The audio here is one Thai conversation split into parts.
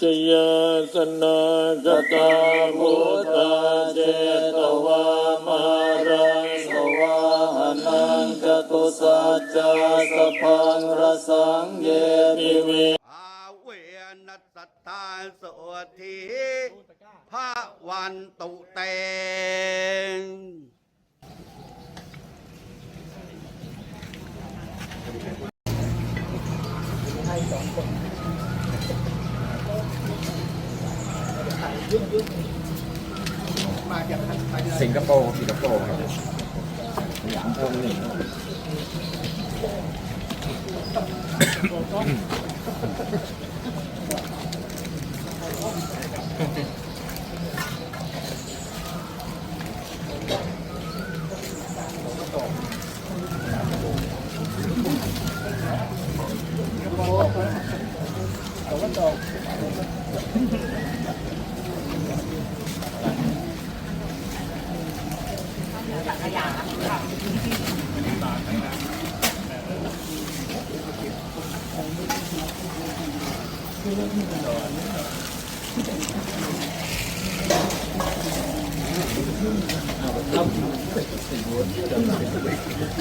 ชยสนากตาพุทธาเจตวามารังสวาหนังจตุสัจจาสพังรสังเยติเวอาเวนัสสัทธาโสทีพระวันตุเตงสิงค สิงคโปร์สิงคโปร์ครับหยางพงหนึ่ง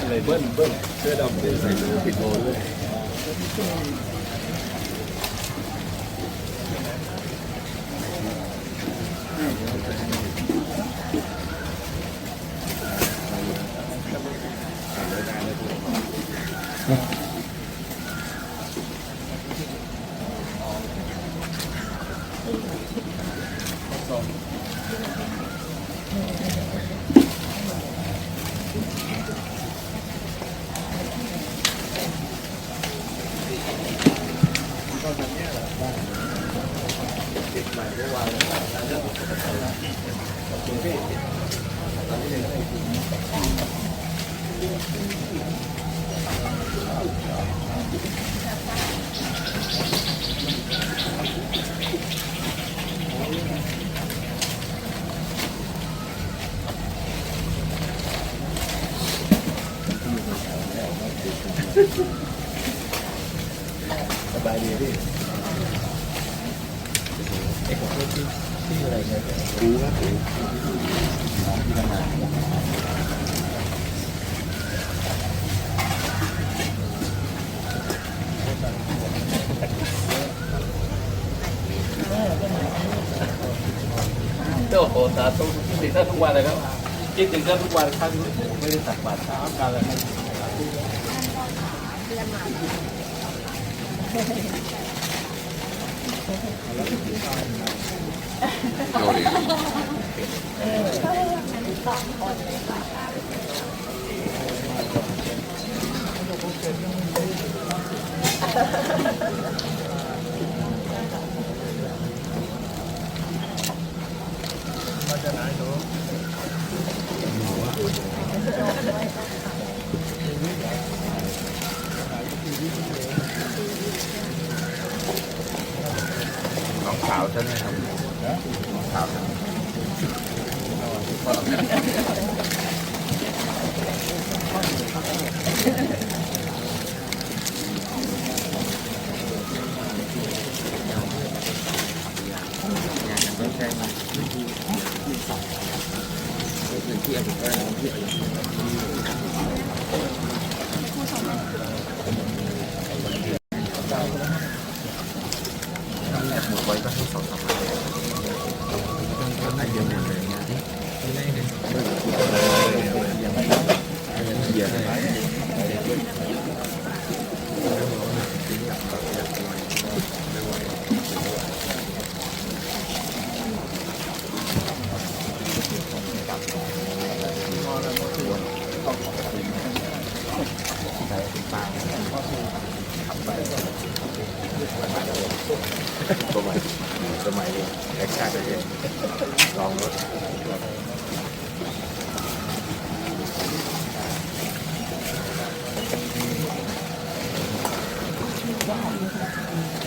อะไรเบิ้ลเบิ้ลเสื้อดำเป็นใส่หูผิดโอนเลย สบายดีพี่เอกของที่ ที่อะไรเนี่ยรู้ครับรู้น้องที่ทำงาโอ้โหสาธุคิดถึงท่านทุกวันเลยครับคิดถึงท่านทุกวันครั้งไม่ได้ตักบาตรเช้ากันเลยครับ น้องสาวฉัน นะครั สมัยนี้แอคชั่นเองลองรถว้าว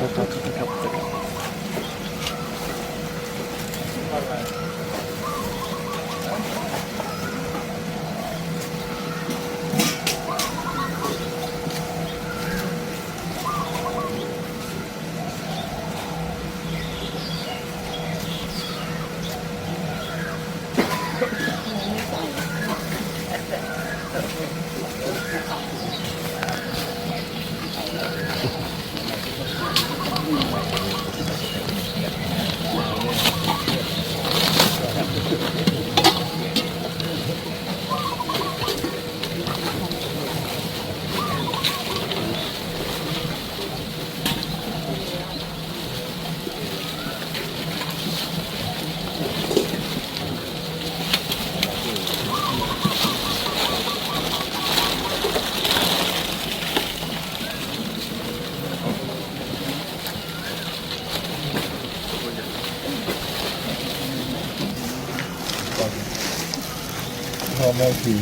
그것도 어떻게 잡을까? พ่อแม่ผี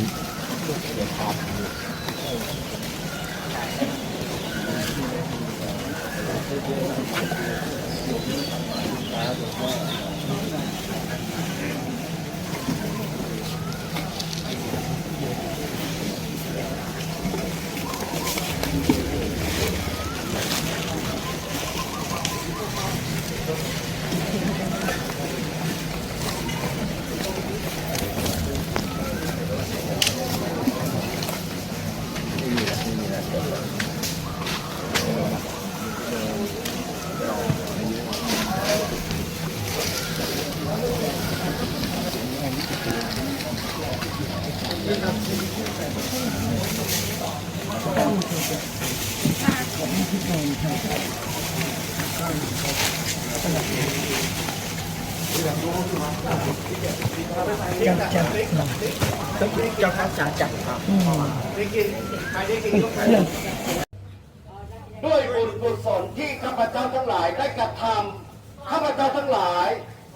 ด้วยบุญกุศลที่ข้าพเจ้าทั้งหลายได้กระทำข้าพเจ้าทั้งหลาย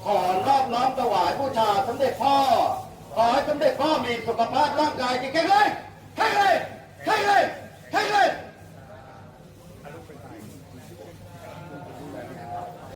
ขอนอบน้อมถวายบูชาสมเด็จพ่อ ขอให้สมเด็จพ่อมีสุขภาพร่างกายที่แข็งแรงแข็งแรงแข็งแรงแข็งแรง